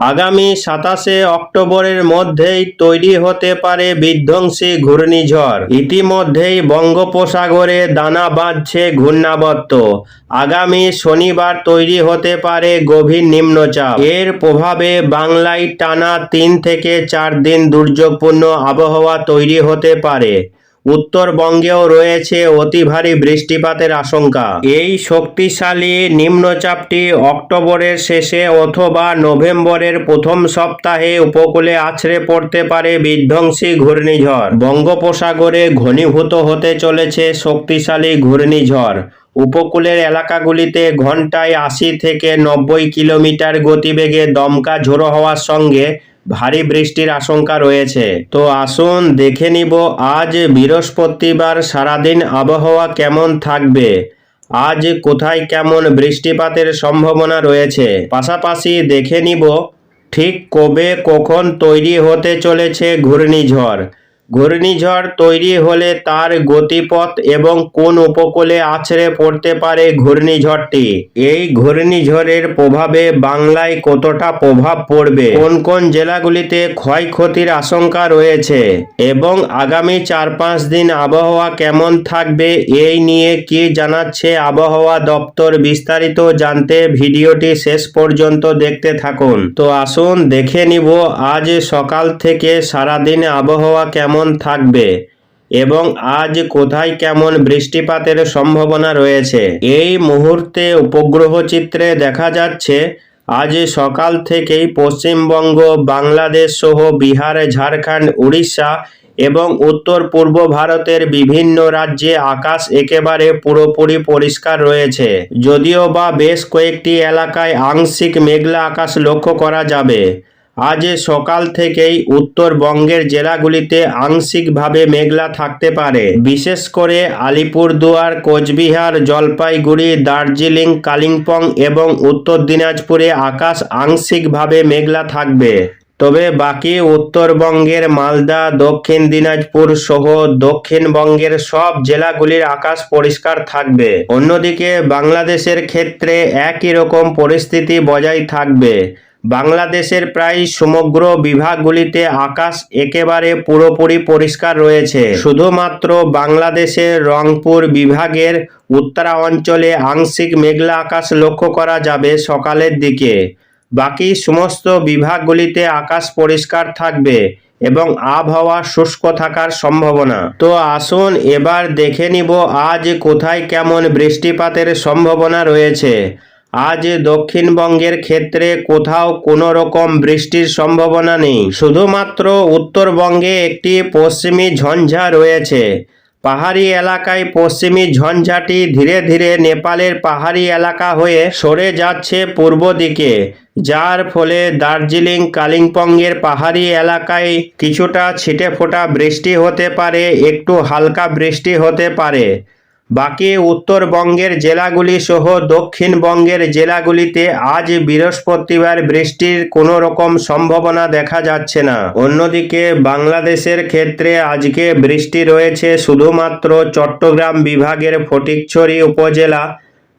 আগামী সাতাশে অক্টোবরের মধ্যেই তৈরি হতে পারে বিধ্বংসী ঘূর্ণিঝড়। ইতিমধ্যেই বঙ্গোপসাগরে দানা বাঁধছে ঘূর্ণাবর্ত। আগামী শনিবার তৈরি হতে পারে গভীর নিম্নচাপ। এর প্রভাবে বাংলায় টানা তিন থেকে চার দিন দুর্যোগপূর্ণ আবহাওয়া তৈরি হতে পারে। উত্তরবঙ্গেও রয়েছে অতি ভারী বৃষ্টিপাতের আশঙ্কা। এই শক্তিশালী নিম্নচাপটি অক্টোবরের শেষে অথবা নভেম্বরের প্রথম সপ্তাহে উপকূলে আছড়ে পড়তে পারে বিধ্বংসী ঘূর্ণিঝড়। বঙ্গোপসাগরে ঘনীভূত হতে চলেছে শক্তিশালী ঘূর্ণিঝড়। উপকূলের এলাকাগুলিতে ঘন্টায় আশি থেকে নব্বই কিলোমিটার গতিবেগে দমকা ঝোড়ো হওয়ার সঙ্গে ভারী বৃষ্টির আশঙ্কা রয়েছে। তো আসুন দেখে নিব আজ বৃহস্পতিবার সারাদিন আবহাওয়া কেমন থাকবে। আজ কোথায় কেমন বৃষ্টিপাতের সম্ভাবনা রয়েছে। পাশাপাশি দেখে নিব ঠিক কবে কখন তৈরি হতে চলেছে ঘূর্ণিঝড়। ঘূর্ণিঝড় তৈরি হলে তার গতিপথ এবং কোন উপকূলে আছড়ে পড়তে পারে ঘূর্ণিঝড়টি? এই ঘূর্ণিঝড়ের প্রভাবে বাংলায় কতটা প্রভাব পড়বে? কোন কোন জেলাগুলিতে ক্ষয়ক্ষতির আশঙ্কা রয়েছে? এবং আগামী চার পাঁচ দিন আবহাওয়া কেমন থাকবে? এই নিয়ে কি জানাচ্ছে আবহাওয়া দপ্তর বিস্তারিত জানতে ভিডিওটি শেষ পর্যন্ত দেখতে থাকুন। তো আসুন দেখে নিব, আজ সকাল থেকে সারাদিন আবহাওয়া কেমন থাকবে? এবং আজ কোথায় কেমন বৃষ্টিপাতের সম্ভাবনা রয়েছে? এই মুহূর্তে উপগ্রহ চিত্রে দেখা যাচ্ছে, আজ সকাল থেকেই পশ্চিমবঙ্গ, বাংলাদেশ সহ বিহার, ঝাড়খণ্ড, উড়িষ্যা এবং উত্তর পূর্ব ভারতের বিভিন্ন রাজ্যে আকাশ একেবারে পুরোপুরি পরিষ্কার রয়েছে। যদিও বা বেশ কয়েকটি এলাকায় আংশিক মেঘলা আকাশ লক্ষ্য করা যাবে। আজ সকাল থেকেই উত্তরবঙ্গের জেলাগুলিতে আংশিকভাবে মেঘলা থাকতে পারে। বিশেষ করে আলিপুরদুয়ার, কোচবিহার, জলপাইগুড়ি, দার্জিলিং, কালিম্পং এবং উত্তর দিনাজপুরে আকাশ আংশিকভাবে মেঘলা থাকবে। তবে বাকি উত্তরবঙ্গের মালদা, দক্ষিণ দিনাজপুর সহ দক্ষিণবঙ্গের সব জেলাগুলির আকাশ পরিষ্কার থাকবে। অন্যদিকে বাংলাদেশের ক্ষেত্রে একই রকম পরিস্থিতি বজায় থাকবে। বাংলাদেশের প্রায় সমগ্র বিভাগগুলিতে আকাশ একেবারে পুরোপুরি পরিষ্কার রয়েছে। শুধুমাত্র বাংলাদেশের রংপুর বিভাগের উত্তরা অঞ্চলে আংশিক মেঘলা আকাশ লক্ষ্য করা যাবে সকালের দিকে। বাকি সমস্ত বিভাগগুলিতে আকাশ পরিষ্কার থাকবে এবং আবহাওয়া শুষ্ক থাকার সম্ভাবনা। তো আসুন এবার দেখে নিব আজ কোথায় কেমন বৃষ্টিপাতের সম্ভাবনা রয়েছে। আজ দক্ষিণবঙ্গের ক্ষেত্রে কোথাও কোনো রকম বৃষ্টির সম্ভাবনা নেই। শুধুমাত্র উত্তরবঙ্গে একটি পশ্চিমী ঝঞ্ঝা রয়েছে। পাহাড়ি এলাকায় পশ্চিমী ঝঞ্ঝাটি ধীরে ধীরে নেপালের পাহাড়ি এলাকা হয়ে সরে যাচ্ছে পূর্ব দিকে, যার ফলে দার্জিলিং, কালিম্পংয়ের পাহাড়ি এলাকায় কিছুটা ছিটে ফোটা বৃষ্টি হতে পারে, একটু হালকা বৃষ্টি হতে পারে। বাকি উত্তরবঙ্গের জেলাগুলি সহ দক্ষিণবঙ্গের জেলাগুলিতে আজ বৃহস্পতিবার বৃষ্টির কোনো রকম সম্ভাবনা দেখা যাচ্ছে না। অন্যদিকে বাংলাদেশের ক্ষেত্রে আজকে বৃষ্টি রয়েছে শুধুমাত্র চট্টগ্রাম বিভাগের ফটিকছড়ি উপজেলা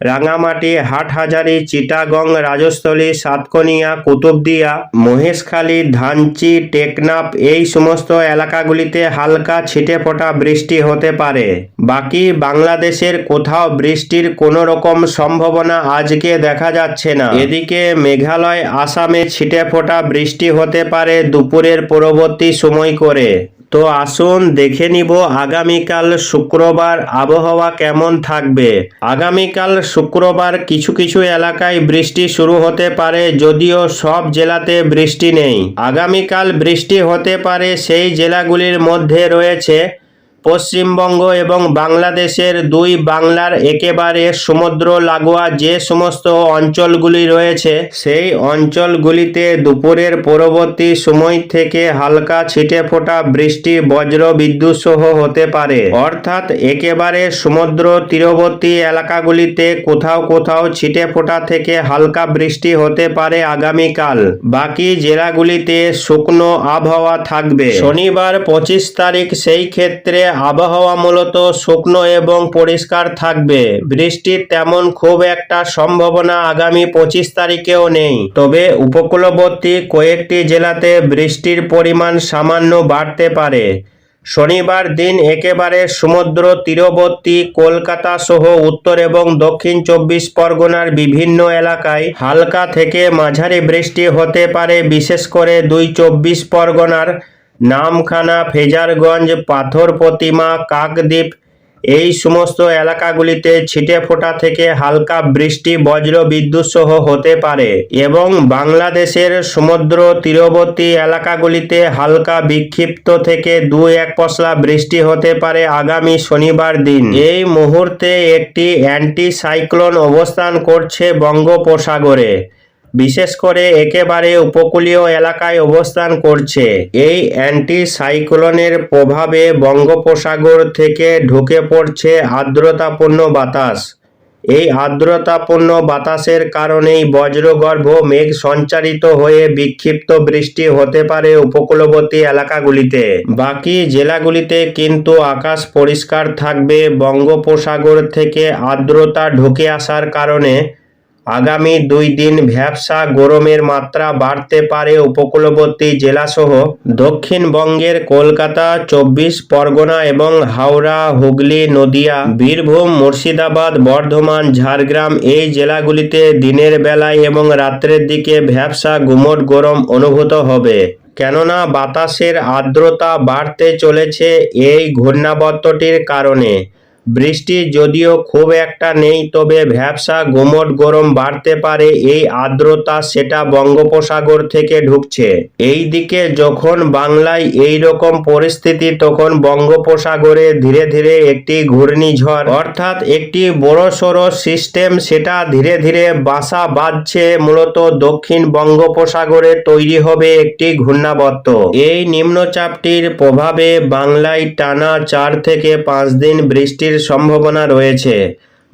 রাঙামাটি, হাটহাজারি, চিটাগং, রাজস্থলী, সাতকনিয়া, কুতুবদিয়া, মহেশখালী, ধানচি, টেকনাফ এই সমস্ত এলাকাগুলিতে হালকা ছিটে ফোটা বৃষ্টি হতে পারে। বাকি বাংলাদেশের কোথাও বৃষ্টির কোনো রকম সম্ভাবনা আজকে দেখা যাচ্ছে না। এদিকে মেঘালয়, আসামে ছিটে ফোটা বৃষ্টি হতে পারে দুপুরের পরবর্তী সময় করে। তো আসুন দেখে নিব আগামীকাল শুক্রবার আবহাওয়া কেমন থাকবে। আগামীকাল শুক্রবার কিছু কিছু এলাকায় বৃষ্টি শুরু হতে পারে, যদিও সব জেলাতে বৃষ্টি নেই। আগামীকাল বৃষ্টি হতে পারে, সেই জেলাগুলির মধ্যে রয়েছে পশ্চিমবঙ্গ এবং বাংলাদেশের দুই বাংলার একেবারে সমুদ্র লাগোয়া যে সমস্ত অঞ্চলগুলি রয়েছে, সেই অঞ্চলগুলিতে দুপুরের পরবর্তী সময় থেকে হালকা ছিটে ফোটা বৃষ্টি, বজ্র বিদ্যুৎ সহ হতে পারে। অর্থাৎ একেবারে সমুদ্র তীরবর্তী এলাকাগুলিতে কোথাও কোথাও ছিটে ফোটা থেকে হালকা বৃষ্টি হতে পারে আগামীকাল। বাকি জেলাগুলিতে শুকনো আবহাওয়া থাকবে। শনিবার পঁচিশ তারিখ সেই ক্ষেত্রে আবহাওয়া মূলত শুকনো এবং পরিষ্কার থাকবে। বৃষ্টির তেমন খুব একটা সম্ভাবনা আগামী পঁচিশ তারিখেও নেই। তবে উপকূলবর্তী কয়েকটি জেলাতে বৃষ্টির পরিমাণ সামান্য বাড়তে পারে। শনিবার দিন একেবারে সমুদ্র তীরবর্তী কলকাতা সহ উত্তর এবং দক্ষিণ চব্বিশ পরগনার বিভিন্ন এলাকায় হালকা থেকে মাঝারি বৃষ্টি হতে পারে, বিশেষ করে দুই চব্বিশ পরগনার নামখানা, ফেজারগঞ্জ, পাথর প্রতিমা, কাকদ্বীপ, এই সমস্ত এলাকাগুলিতে ছিটে ফোঁটা থেকে হালকা বৃষ্টি, বজ্র বিদ্যুৎ সহ হতে পারে এবং বাংলাদেশের সমুদ্র তীরবর্তী এলাকাগুলিতে হালকা বিক্ষিপ্ত থেকে দু এক পশলা বৃষ্টি হতে পারে আগামী শনিবার দিন। এই মুহূর্তে একটি অ্যান্টি সাইক্লোন অবস্থান করছে বঙ্গোপসাগরে। বিশেষ করে একেবারে উপকূলীয় এলাকায় অবস্থান করছে। এই অ্যান্টি সাইক্লোনের প্রভাবে বঙ্গোপসাগর থেকে ঢুকে পড়ছে আর্দ্রতাপূর্ণ বাতাস। এই আর্দ্রতাপূর্ণ বাতাসের কারণেই বজ্রগর্ভ মেঘ সঞ্চারিত হয়ে বিক্ষিপ্ত বৃষ্টি হতে পারে উপকূলবর্তী এলাকাগুলিতে। বাকি জেলাগুলিতে কিন্তু আকাশ পরিষ্কার থাকবে। বঙ্গোপসাগর থেকে আর্দ্রতা ঢুকে আসার কারণে আগামী দুই দিন ভ্যাবসা গরমের মাত্রা বাড়তে পারে উপকূলবর্তী জেলাসহ দক্ষিণবঙ্গের কলকাতা, চব্বিশ পরগনা এবং হাওড়া, হুগলি, নদিয়া, বীরভূম, মুর্শিদাবাদ, বর্ধমান, ঝাড়গ্রাম এই জেলাগুলিতে দিনের বেলায় এবং রাত্রের দিকে ভ্যাবসা গুমট গরম অনুভূত হবে। কেননা বাতাসের আর্দ্রতা বাড়তে চলেছে এই ঘূর্ণাবর্তটির কারণে। বৃষ্টি যদিও খুব একটা নেই, তবে ভ্যাবসা গুমট গরম বাড়তে পারে, এই আর্দ্রতা সেটা বঙ্গোপসাগর থেকে ঢুকছে। এই দিকে যখন বাংলায় এই রকম পরিস্থিতি, তখন বঙ্গোপসাগরে ধীরে ধীরে একটি ঘূর্ণিঝড়, অর্থাৎ একটি বড়সড় সিস্টেম, সেটা ধীরে ধীরে বাসা বাঁধছে। মূলত দক্ষিণ বঙ্গোপসাগরে তৈরি হবে একটি ঘূর্ণাবর্ত। এই নিম্নচাপটির প্রভাবে বাংলায় টানা চার থেকে পাঁচ দিন বৃষ্টির সম্ভাবনা রয়েছে।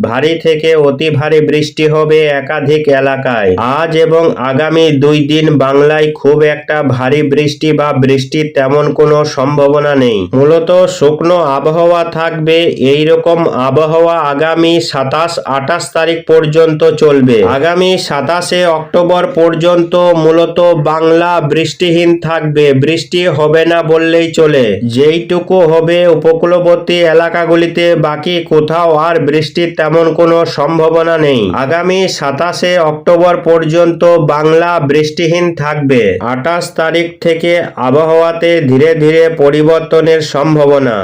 ভারী থেকে অতি ভারী বৃষ্টি হবে একাধিক এলাকায়। আজ এবং আগামী দুই দিন বাংলায় খুব একটা ভারী বৃষ্টি বা বৃষ্টির তেমন কোনো সম্ভাবনা নেই। মূলত শুকনো আবহাওয়া থাকবে এই রকম আবহাওয়া আগামী সাতাশ, আঠাশ তারিখ পর্যন্ত চলবে। আগামী সাতাশে অক্টোবর পর্যন্ত মূলত বাংলা বৃষ্টিহীন থাকবে, বৃষ্টি হবে না বললেই চলে। যেইটুকু হবে উপকূলবর্তী এলাকাগুলিতে, বাকি কোথাও আর বৃষ্টির তেমন কোনো সম্ভাবনা নেই। আগামী সাতাশে অক্টোবর পর্যন্ত বাংলা বৃষ্টিহীন থাকবে। আঠাশ তারিখ থেকে আবহাওয়াতে ধীরে ধীরে পরিবর্তনের সম্ভাবনা।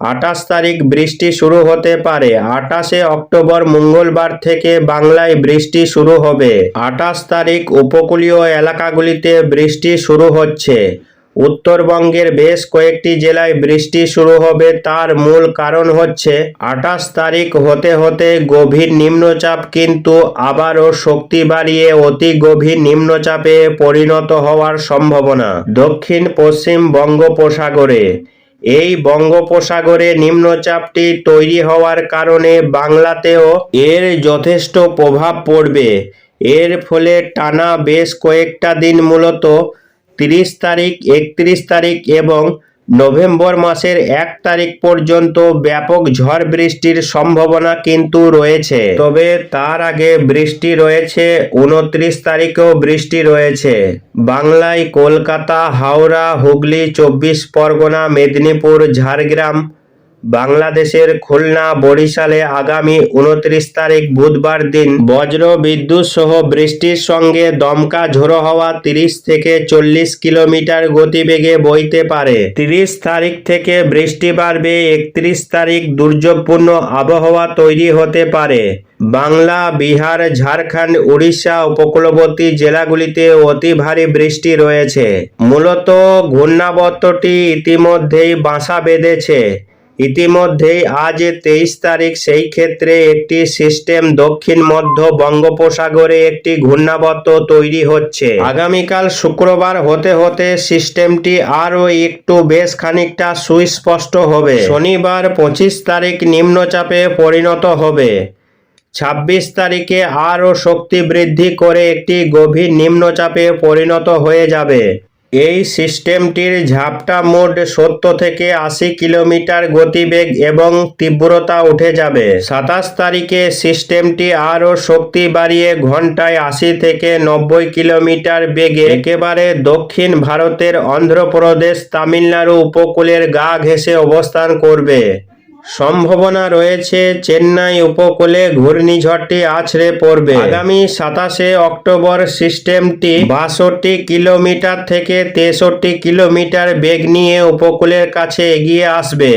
আঠাশ তারিখ বৃষ্টি শুরু হতে পারে। আঠাশে অক্টোবর মঙ্গলবার থেকে বাংলায় বৃষ্টি শুরু হবে। আঠাশ তারিখ উপকূলীয় এলাকাগুলিতে বৃষ্টি শুরু হচ্ছে। উত্তরবঙ্গের বেশ কয়েকটি জেলায় বৃষ্টি শুরু হবে। তার মূল কারণ হচ্ছে, আঠাশ তারিখ হতে হতে গভীর নিম্নচাপ কিন্তু আবারও শক্তি বাড়িয়ে অতি গভীর নিম্নচাপে পরিণত হওয়ার সম্ভাবনা। দক্ষিণ, পশ্চিম বঙ্গোপসাগরে। এই বঙ্গোপসাগরে নিম্নচাপটি তৈরি হওয়ার কারণে বাংলাতেও এর যথেষ্ট প্রভাব পড়বে। এর ফলে টানা বেশ কয়েকটা দিন মূলত তিরিশ তারিখ, একত্রিশ তারিখ এবং নভেম্বর মাসের এক তারিখ পর্যন্ত ব্যাপক ঝড় বৃষ্টির সম্ভাবনা কিন্তু রয়েছে। তবে তার আগে বৃষ্টি রয়েছে, উনত্রিশ তারিখেও বৃষ্টি রয়েছে। বাংলায় কলকাতা, হাওড়া, হুগলি, চব্বিশ পরগনা, মেদিনীপুর, ঝাড়গ্রাম বাংলাদেশের খুলনা, বরিশালে আগামী উনত্রিশ তারিখ বুধবার দিন বজ্র বিদ্যুৎ সহ বৃষ্টির সঙ্গে দমকা ঝোড়ো হওয়া তিরিশ থেকে চল্লিশ কিলোমিটার গতিবেগে বইতে পারে। তিরিশ তারিখ থেকে বৃষ্টি বাড়বে, একত্রিশ তারিখ দুর্যোগপূর্ণ আবহাওয়া তৈরি হতে পারে। বাংলা, বিহার, ঝাড়খণ্ড, উড়িষ্যা উপকূলবর্তী জেলাগুলিতে অতি ভারী বৃষ্টি রয়েছে। মূলত ঘূর্ণাবর্তটি ইতিমধ্যেই বাসা বেঁধেছে। ইতিমধ্যেই আজ তেইশ তারিখ, সেই ক্ষেত্রে একটি সিস্টেম দক্ষিণ মধ্য বঙ্গোপসাগরে একটি ঘূর্ণাবর্ত তৈরি হচ্ছে। আগামীকাল শুক্রবার হতে হতে সিস্টেমটি আরও একটু বেশ খানিকটা সুস্পষ্ট হবে। শনিবার পঁচিশ তারিখ নিম্নচাপে পরিণত হবে। ছাব্বিশ তারিখে আরও শক্তি বৃদ্ধি করে একটি গভীর নিম্নচাপে পরিণত হয়ে যাবে। এই সিস্টেমটির ঝাপটা মোড সত্তর থেকে আশি কিলোমিটার গতিবেগ এবং তীব্রতা উঠে যাবে। সাতাশ তারিখে সিস্টেমটি আরও শক্তি বাড়িয়ে ঘন্টায় আশি থেকে নব্বই কিলোমিটার বেগে একেবারে দক্ষিণ ভারতের অন্ধ্রপ্রদেশ, তামিলনাড়ু উপকূলের গা ঘেঁষে অবস্থান করবে। সম্ভাবনা রয়েছে চেন্নাই উপকূলে ঘূর্ণিঝড়টি আছড়ে পড়বে। আগামী সাতাশে অক্টোবর সিস্টেমটি বাষট্টি কিলোমিটার থেকে তেষট্টি কিলোমিটার বেগ নিয়ে উপকূলের কাছে এগিয়ে আসবে।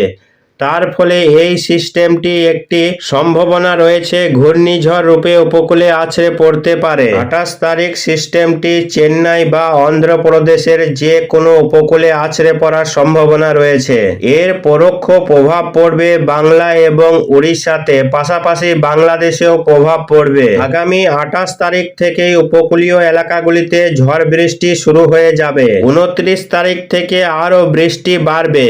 তার ফলে এই সিস্টেমটি একটি সম্ভাবনা রয়েছে, ঘূর্ণিঝড় রূপে উপকূলে আছড়ে পড়তে পারে। আঠাশ তারিখ সিস্টেমটি চেন্নাই বা অন্ধ্রপ্রদেশের যে কোনো উপকূলে আছড়ে পড়ার সম্ভাবনা রয়েছে। এর পরোক্ষ প্রভাব পড়বে বাংলা এবং উড়িষ্যাতে পাশাপাশি বাংলাদেশেও প্রভাব পড়বে। আগামী আঠাশ তারিখ থেকেই উপকূলীয় এলাকাগুলিতে ঝড় বৃষ্টি শুরু হয়ে যাবে। উনত্রিশ তারিখ থেকে আরও বৃষ্টি বাড়বে।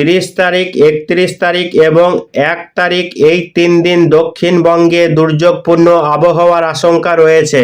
তিরিশ তারিখ, একত্রিশ তারিখ এবং এক তারিখ এই তিন দিন দক্ষিণবঙ্গে দুর্যোগপূর্ণ আবহাওয়ার আশঙ্কা রয়েছে।